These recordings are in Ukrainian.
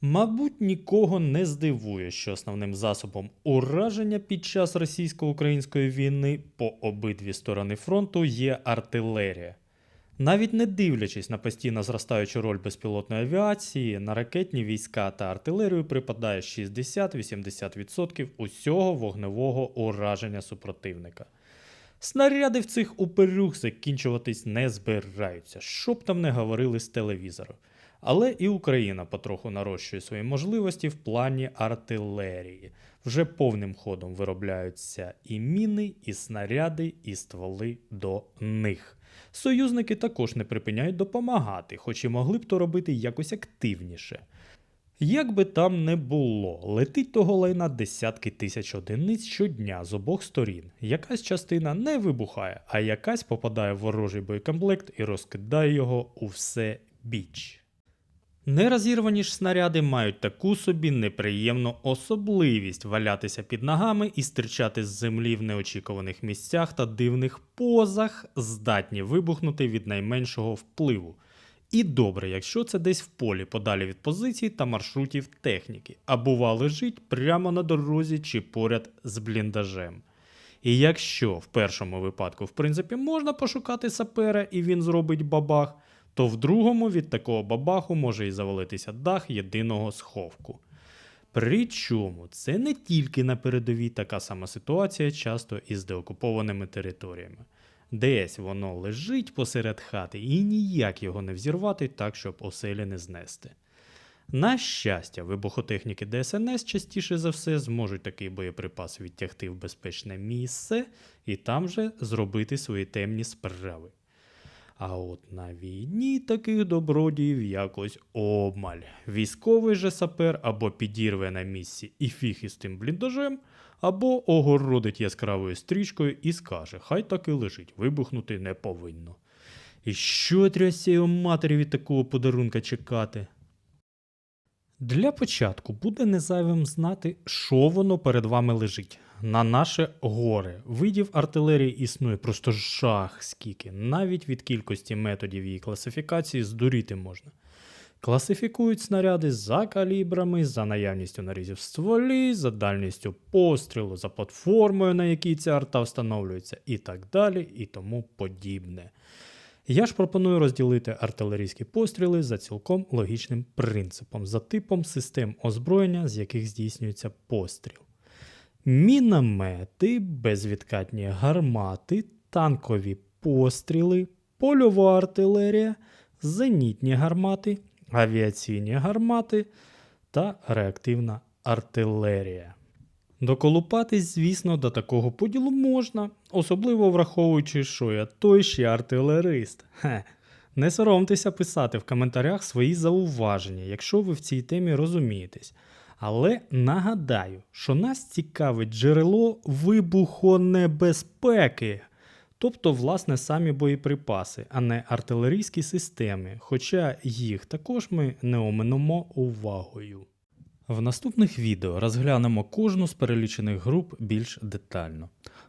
Мабуть, нікого не здивує, що основним засобом ураження під час російсько-української війни по обидві сторони фронту є артилерія. Навіть не дивлячись на постійно зростаючу роль безпілотної авіації, на ракетні війська та артилерію припадає 60-80% усього вогневого ураження супротивника. Снаряди в цих уперюх закінчуватись не збираються, що б там не говорили з телевізору. Але і Україна потроху нарощує свої можливості в плані артилерії. Вже повним ходом виробляються і міни, і снаряди, і стволи до них. Союзники також не припиняють допомагати, хоч і могли б то робити якось активніше. Як би там не було, летить того лайна десятки тисяч одиниць щодня з обох сторін. Якась частина не вибухає, а якась попадає в ворожий боєкомплект і розкидає його у все біч. Нерозірвані ж снаряди мають таку собі неприємну особливість валятися під ногами і стирчати з землі в неочікуваних місцях та дивних позах, здатні вибухнути від найменшого впливу. І добре, якщо це десь в полі подалі від позицій та маршрутів техніки, а бува лежить прямо на дорозі чи поряд з бліндажем. І якщо в першому випадку, в принципі, можна пошукати сапера і він зробить бабах, то в другому від такого бабаху може і завалитися дах єдиного сховку. Причому це не тільки на передовій така сама ситуація, часто із деокупованими територіями. Десь воно лежить посеред хати і ніяк його не взірвати так, щоб оселі не знести. На щастя, вибухотехніки ДСНС частіше за все зможуть такий боєприпас відтягти в безпечне місце і там же зробити свої темні справи. А от на війні таких добродіїв якось обмаль. Військовий же сапер або підірве на місці і фіг із тим бліндажем, або огородить яскравою стрічкою і скаже, хай так і лежить, вибухнути не повинно. І що трясє матері від такого подарунка чекати? Для початку буде незайвим знати, що воно перед вами лежить. На наше горе. Видів артилерії існує просто жах скільки. Навіть від кількості методів її класифікації здуріти можна. Класифікують снаряди за калібрами, за наявністю нарізів стволі, за дальністю пострілу, за платформою, на якій ця арта встановлюється, і так далі, і тому подібне. Я ж пропоную розділити артилерійські постріли за цілком логічним принципом, за типом систем озброєння, з яких здійснюється постріл. Міномети, безвідкатні гармати, танкові постріли, польова артилерія, зенітні гармати, авіаційні гармати та реактивна артилерія. Доколупатись, звісно, до такого поділу можна, особливо враховуючи, що я той ще артилерист. Хе. Не соромтеся писати в коментарях свої зауваження, якщо ви в цій темі розумієтесь. Але нагадаю, що нас цікавить джерело вибухонебезпеки, тобто, власне, самі боєприпаси, а не артилерійські системи, хоча їх також ми не оминемо увагою. В наступних відео розглянемо кожну з перелічених груп більш детально.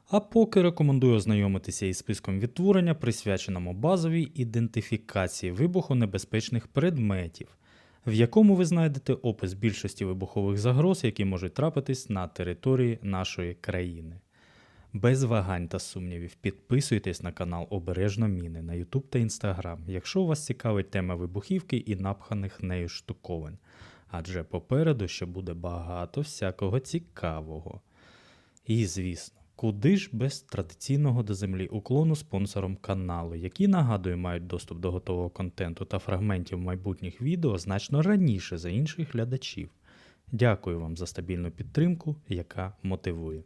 А поки рекомендую ознайомитися із списком відтворення, присвяченому базовій ідентифікації вибухонебезпечних предметів, в якому ви знайдете опис більшості вибухових загроз, які можуть трапитись на території нашої країни. Без вагань та сумнівів підписуйтесь на канал Обережно Міни на YouTube та Instagram, якщо вас цікавить тема вибухівки і напханих нею штуковин. Адже попереду ще буде багато всякого цікавого. І, звісно, куди ж без традиційного до землі уклону спонсором каналу, які, нагадую, мають доступ до готового контенту та фрагментів майбутніх відео значно раніше за інших глядачів. Дякую вам за стабільну підтримку, яка мотивує.